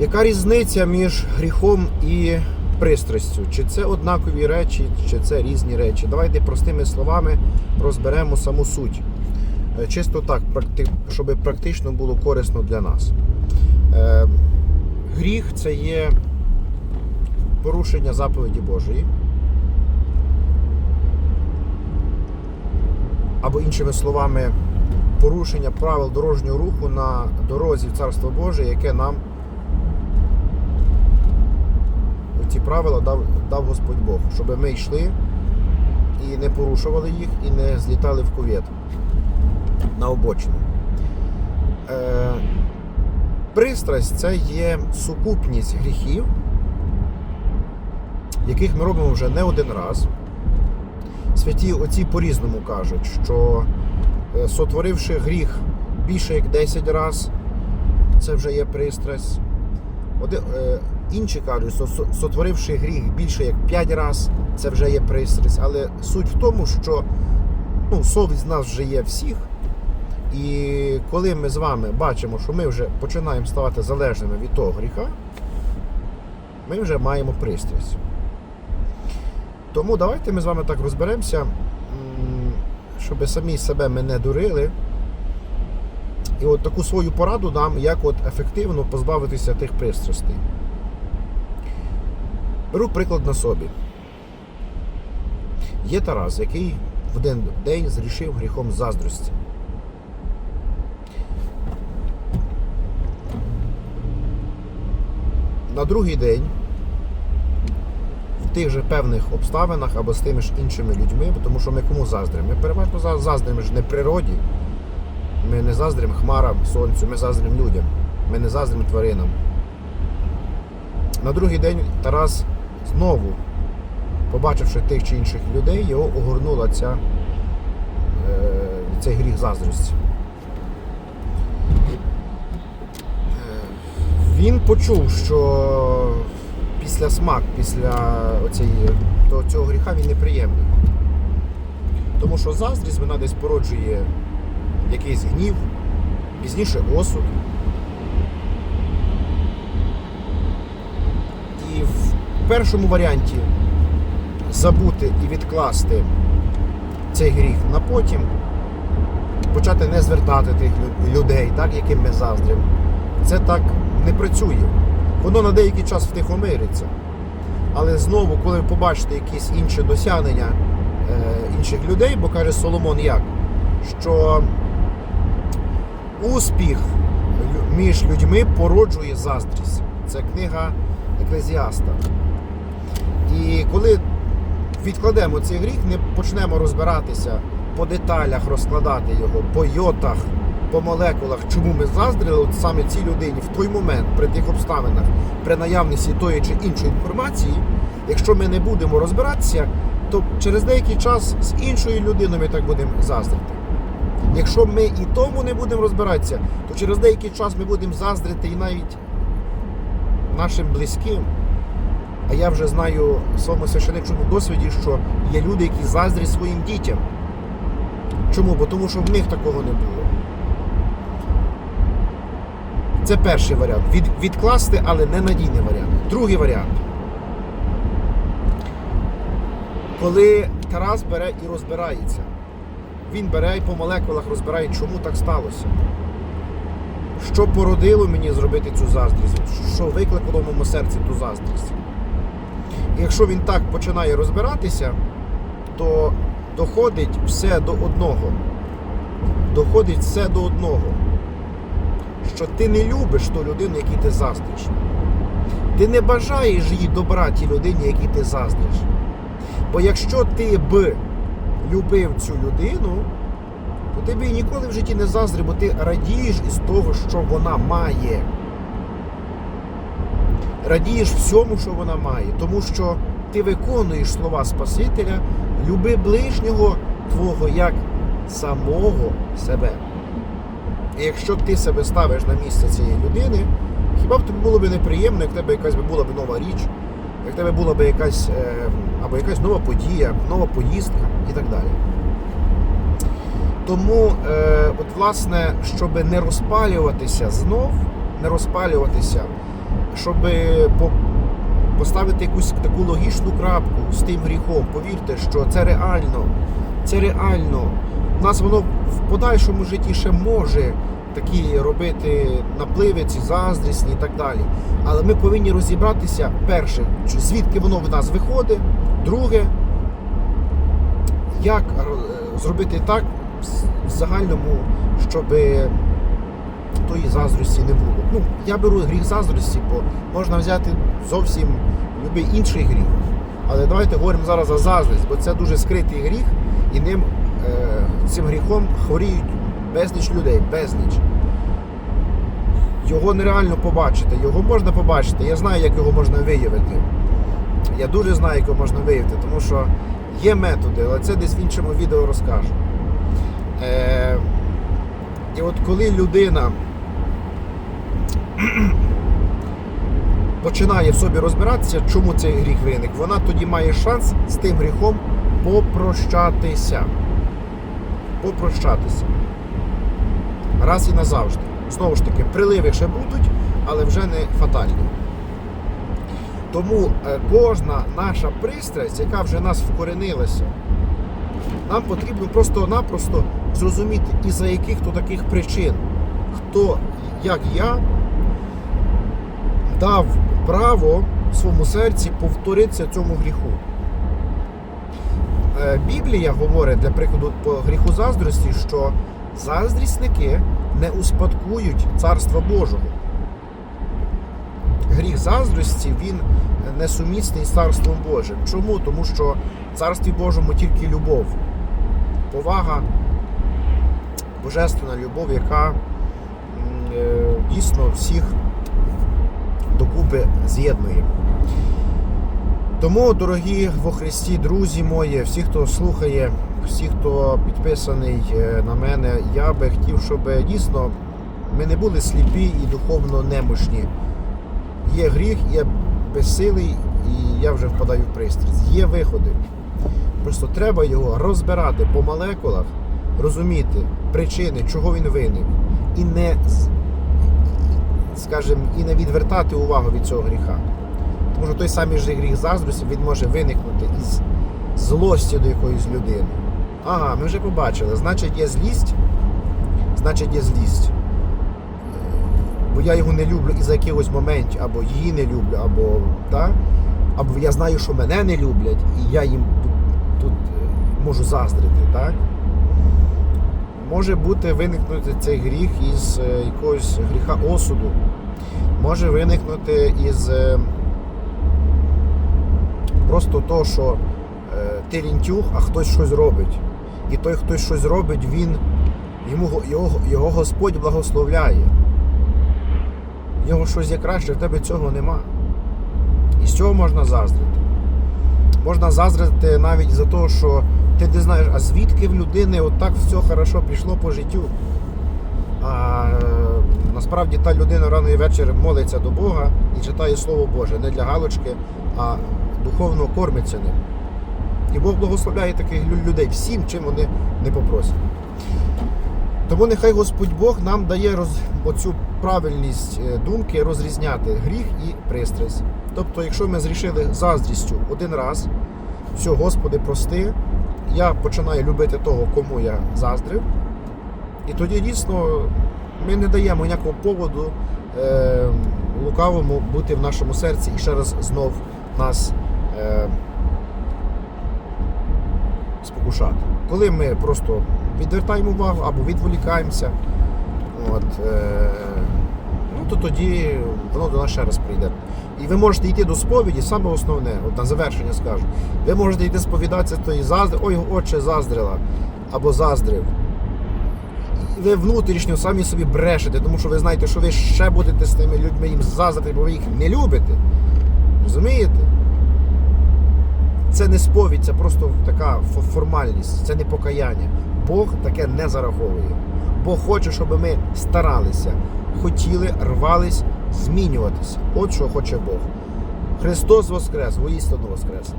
Яка різниця між гріхом і пристрастю? Чи це однакові речі, чи це різні речі? Давайте простими словами розберемо саму суть. Е, Чисто так, щоб практично було корисно для нас. Е, Гріх це є порушення заповіді Божої. Або іншими словами, порушення правил дорожнього руху на дорозі в Царство Боже, яке нам ці правила дав, дав Господь Бог, щоб ми йшли і не порушували їх, і не злітали в кувет на обочину. Е, пристрасть це є сукупність гріхів, яких ми робимо вже не один раз. Святі отці по-різному кажуть, що е, сотворивши гріх більше як 10 разів, це вже є пристрасть. Оди- е, інші кажуть, що сотворивши гріх більше як 5 разів, це вже є пристрасть. Але суть в тому, що ну, совість в нас вже є всіх. І коли ми з вами бачимо, що ми вже починаємо ставати залежними від того гріха, ми вже маємо пристрасть. Тому давайте ми з вами так розберемося, щоб самі себе ми не дурили. І от таку свою пораду дам, як от ефективно позбавитися тих пристрастей. Беру приклад на собі. Є Тарас, який в один день зрішив гріхом заздрості. На другий день в тих же певних обставинах або з тими ж іншими людьми, тому що ми кому заздримо? Ми переважно за- заздримо ж не природі. Ми не заздримо хмарам, сонцю, ми заздримо людям. Ми не заздримо тваринам. На другий день Тарас знову, побачивши тих чи інших людей, його огорнула ця, е, цей гріх заздрості. Е, Він почув, що після смак, після оцієї, цього гріха він неприємний. Тому що заздрість вона десь породжує якийсь гнів, пізніше осуд. І першому варіанті забути і відкласти цей гріх на потім, почати не звертати тих людей, так, яким ми заздримо, це так не працює. Воно на деякий час втихомириться. Але знову, коли ви побачите якісь інші досягнення е, інших людей, бо каже Соломон як, що успіх між людьми породжує заздрість. Це книга Еклезіаста. Відкладемо цей гріх, не почнемо розбиратися по деталях, розкладати його, по йотах, по молекулах, чому ми заздрили от саме цій людині в той момент, при тих обставинах, при наявності тої чи іншої інформації, якщо ми не будемо розбиратися, то через деякий час з іншою людиною ми так будемо заздрити. Якщо ми і тому не будемо розбиратися, то через деякий час ми будемо заздрити і навіть нашим близьким. А я вже знаю в своєму священичному досвіді, що є люди, які заздрять своїм дітям. Чому? Бо тому що в них такого не було. Це перший варіант. Від, відкласти, але не надійний варіант. Другий варіант. Коли Тарас бере і розбирається, він бере і по молекулах розбирає, чому так сталося. Що породило мені зробити цю заздрість? Що викликало в моєму серці ту заздрість? Якщо він так починає розбиратися, то доходить все до одного. Доходить все до одного. Що ти не любиш ту людину, якій ти заздриш. Ти не бажаєш їй добра тій людині, якій ти заздриш. Бо якщо ти б любив цю людину, то ти б їй ніколи в житті не заздрив, бо ти радієш із того, що вона має. Радієш всьому, що вона має, тому що ти виконуєш слова Спасителя, люби ближнього твого як самого себе. І якщо ти себе ставиш на місце цієї людини, хіба б тобі було б неприємно, як в тебе якась була б нова річ, як в тебе була б якась е, або якась нова подія, нова поїздка і так далі. Тому, е, от власне, щоб не розпалюватися знов, не розпалюватися щоб поставити якусь таку логічну крапку з тим гріхом. Повірте, що це реально. Це реально. У нас воно в подальшому житті ще може такі робити напливи, ці заздрісні і так далі. Але ми повинні розібратися, перше, звідки воно в нас виходить, друге, як е, зробити так в загальному, щоб тої заздрості не було. Ну, я беру гріх заздрості, бо можна взяти зовсім будь-який інший гріх. Але давайте говоримо зараз за заздрість, бо це дуже скритий гріх, і ним е, цим гріхом хворіють безліч людей, безліч. Його нереально побачити, його можна побачити. Я знаю, як його можна виявити. Я дуже знаю, як його можна виявити, тому що є методи, але це десь в іншому відео розкажу. Е, і от коли людина починає в собі розбиратися, чому цей гріх виник, вона тоді має шанс з тим гріхом попрощатися. Попрощатися. Раз і назавжди. Знову ж таки, приливи ще будуть, але вже не фатальні. Тому е, кожна наша пристрасть, яка вже нас вкоренилася, нам потрібно просто-напросто зрозуміти, і за яких то таких причин, хто, як я, дав право своєму серці повторитися цьому гріху. Е, Біблія говорить, для прикладу, по гріху заздрості, що заздрісники не успадкують Царства Божого. Гріх заздрості він несумісний з Царством Божим. Чому? Тому що в Царстві Божому тільки любов, повага, божественна любов, яка е, дійсно всіх докупи з'єднує. Тому, дорогі во Христі, друзі мої, всі, хто слухає, всі, хто підписаний е, на мене, я би хотів, щоб дійсно ми не були сліпі і духовно немощні. Є гріх, є безсилий, і я вже впадаю в пристрасть. Є виходи. Просто треба його розбирати по молекулах, розуміти причини, чого він виник, і не, скажімо, і не відвертати увагу від цього гріха. Тому що той самий же гріх заздрості він може виникнути із злості до якоїсь людини. Ага, ми вже побачили. Значить, є злість, значить є злість. Е, Бо я його не люблю із-за якихось моментів, або її не люблю, або, так? або я знаю, що мене не люблять, і я їм тут, тут е, можу заздрити. Так? Може бути виникнути цей гріх із е, якогось гріха осуду. Може виникнути із е, просто того, що е, ти лінтюх, а хтось щось робить. І той, хтось щось робить, він, йому, його, його Господь благословляє. В нього щось є краще, в тебе цього нема. І з цього можна заздрити. Можна заздрити навіть за те, що ти не знаєш, а звідки в людини отак все хорошо пішло по життю. А е, насправді та людина рано і ввечері молиться до Бога і читає Слово Боже не для галочки, а духовно кормиться ним. І Бог благословляє таких людей всім, чим вони не попросять. Тому нехай Господь Бог нам дає роз... оцю правильність е, думки розрізняти гріх і пристрасть. Тобто, якщо ми зрішили заздрістю один раз, все, Господи, прости, я починаю любити того, кому я заздрив. І тоді дійсно ми не даємо ніякого поводу е, лукавому бути в нашому серці і ще раз знов нас е, спокушати. Коли ми просто відвертаємо увагу або відволікаємося, от, е, то тоді воно до нас ще раз прийде. І ви можете йти до сповіді, саме основне, от на завершення скажу, ви можете йти сповідатися тої заздри, ой, отче заздрила або заздрив. Ви внутрішньо самі собі брешете, тому що ви знаєте, що ви ще будете з тими людьми їм заздрити, бо ви їх не любите. Розумієте? Це не сповідь, це просто така формальність, це не покаяння. Бог таке не зараховує. Бог хоче, щоб ми старалися, хотіли, рвались змінюватися. От що хоче Бог. Христос Воскрес, воїстину Воскрес.